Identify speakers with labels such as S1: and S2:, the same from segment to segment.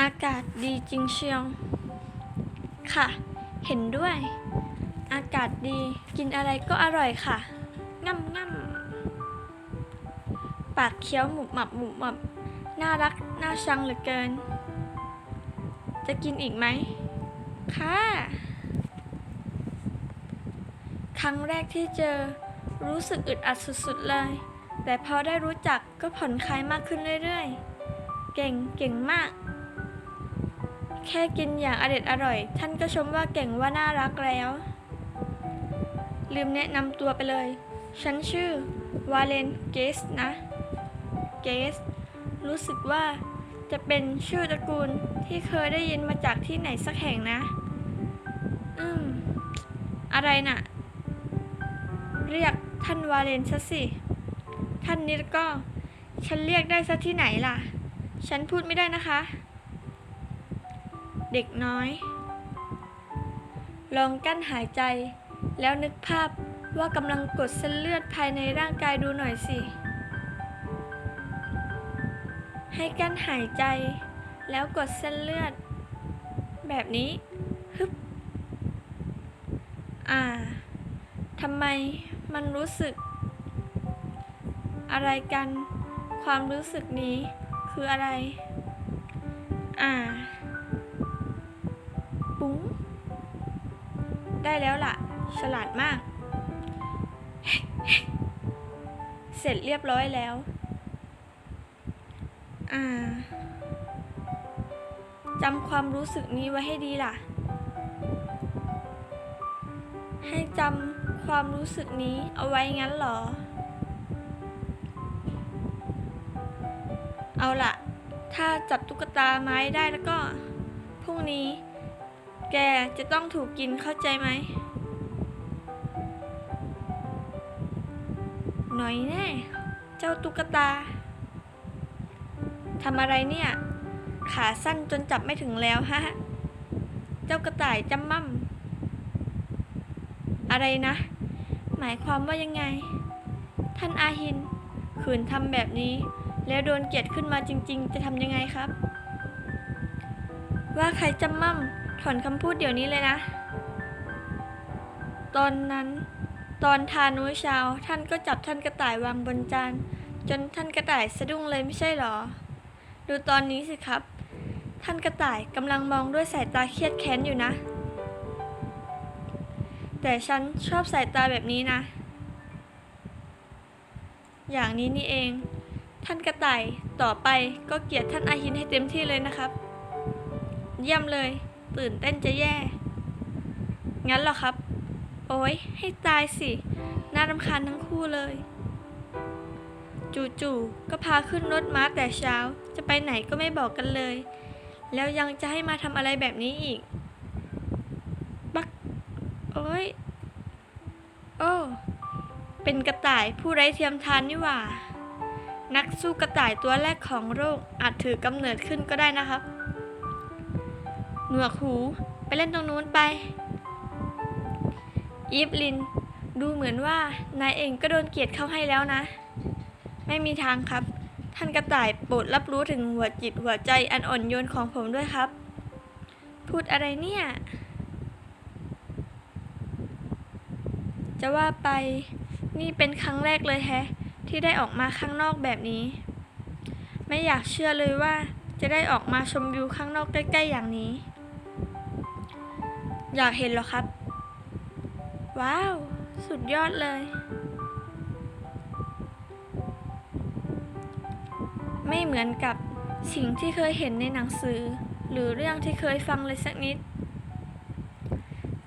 S1: อากาศดีจริงเชียว ค่ะ เห็นด้วย อากาศดีกินอะไรก็อร่อยค่ะง่ำง่ำปากเคี้ยวหมุบหมับหมุบหมับน่ารักน่าชังเหลือเกิน จะกินอีกไหมค่ะ ครั้งแรกที่เจอรู้สึกอึดอัดสุดๆเลย แต่พอได้รู้จักก็ผ่อนคลายมากขึ้นเรื่อยๆ เก่งเก่งมาก แค่กินอย่างอเด็ดอร่อย ท่านก็ชมว่าเก่งว่าน่ารักแล้ว ลืมแนะนำตัวไปเลย ฉันชื่อ วาเลนเกสนะ เกส รู้สึกว่าจะเป็นชื่อตระกูลที่เคยได้ยินมาจากที่ไหนสักแห่งนะ อืม อะไรน่ะ เรียกท่านวาเลนซะสิ ท่านนี้ก็ ฉันเรียกได้ซะที่ไหนล่ะ ฉันพูดไม่ได้นะคะ เด็กน้อย ลองกั้นหายใจ แล้วนึกภาพว่ากำลังกดเส้นเลือดภายในร่างกายดูหน่อยสิ ให้กั้นหายใจ แล้วกดเส้นเลือด แบบนี้ฮึบอ่าทำไมมันรู้สึก อะไรกัน ความรู้สึกนี้คืออะไร อ่า ปุ้ง ได้แล้วล่ะ ฉลาดมาก เสร็จเรียบร้อยแล้ว อ่าจำความรู้สึกนี้ไว้ให้ดีล่ะ ให้จำความรู้สึกนี้เอาไว้งั้นเหรอ เอาล่ะ ถ้าจับตุ๊กตาไม้ได้แล้วก็ พรุ่งนี้ แกจะต้องถูกกินเข้าใจไหม หน่อยแน่ เจ้าตุ๊กตา ทำอะไรเนี่ย ขาสั้นจนจับไม่ถึงแล้วฮะ เจ้ากระต่ายจำมั่ม อะไรนะ หมายความว่ายังไง ท่านอาหิน ขืนทำแบบนี้ แล้วโดนเกลียดขึ้นมาจริง ๆ จะทำยังไงครับ ว่าใครจำมั่ม ถอนคำพูดเดี๋ยวนี้เลยนะ ตอนนั้น ตอนทานมื้อเช้าท่านก็จับท่านกระต่ายวางบนจานจนท่านกระต่ายสะดุ้งเลยไม่ใช่หรอ ดูตอนนี้สิครับ ท่านกระต่ายกำลังมองด้วยสายตาเครียดแค้นอยู่นะ แต่ฉันชอบสายตาแบบนี้นะ อย่างนี้นี่เอง ท่านกระต่ายต่อไปก็เกลียดท่านอาหินให้เต็มที่เลยนะครับ เยี่ยมเลย ตื่นเต้นจะแย่ งั้นเหรอครับ โอ้ยให้ตายสิ น่ารำคาญทั้งคู่เลย จู่ๆก็พาขึ้นรถม้าแต่เช้า จะไปไหนก็ไม่บอกกันเลย แล้วยังจะให้มาทำอะไรแบบนี้อีก บัก โอ้ย โอ้ เป็นกระต่ายผู้ไร้เทียมทานนี่หว่า นักสู้กระต่ายตัวแรกของโลกอาจถือกำเนิดขึ้นก็ได้นะครับ หนวกหู ไปเล่นตรงนู้นไป อีฟลิน ดูเหมือนว่านายเองก็โดนเกลียดเข้าให้แล้วนะ ไม่มีทางครับ ท่านกระต่ายโปรดรับรู้ถึงหัวจิตหัวใจอันอ่อนโยนของผมด้วยครับ พูดอะไรเนี่ย จะว่าไป นี่เป็นครั้งแรกเลยแฮะ ที่ได้ออกมาข้างนอกแบบนี้ ไม่อยากเชื่อเลยว่าจะได้ออกมาชมวิวข้างนอกใกล้ ๆ อย่างนี้ อยากเห็นเหรอครับ ว้าว สุดยอดเลย ไม่เหมือนกับสิ่งที่เคยเห็นในหนังสือ หรือเรื่องที่เคยฟังเลยสักนิด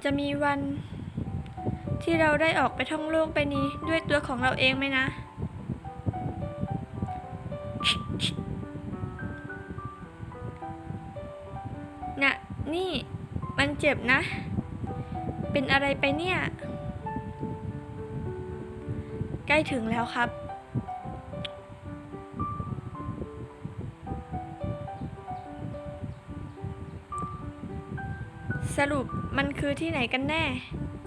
S1: จะมีวันที่เราได้ออกไปท่องโลกไปนี้ด้วยตัวของเราเองไหมนะ น่ะ นี่ มันเจ็บนะ เป็นอะไรไปเนี่ย ใกล้ถึงแล้วครับ สรุปมันคือที่ไหนกันแน่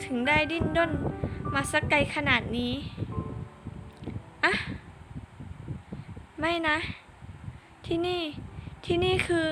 S1: ถึงได้ดิ้นด้นมาสักไกลขนาดนี้ อะ ไม่นะ ที่นี่ ที่นี่คือ